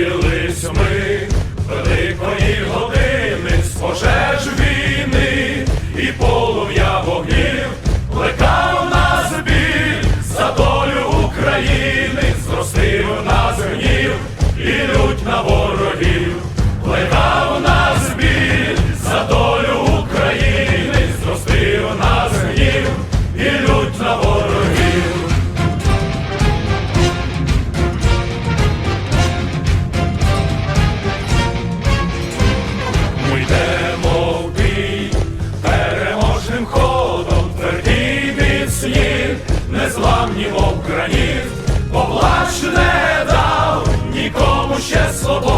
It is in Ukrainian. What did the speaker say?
Зустрілись ми великої години з пожеж війни і полум'я вогнів плекав на збір за долю України, зростив нас гнів і лють на воду. незламні обграні, поплач не дав нікому ще свободу.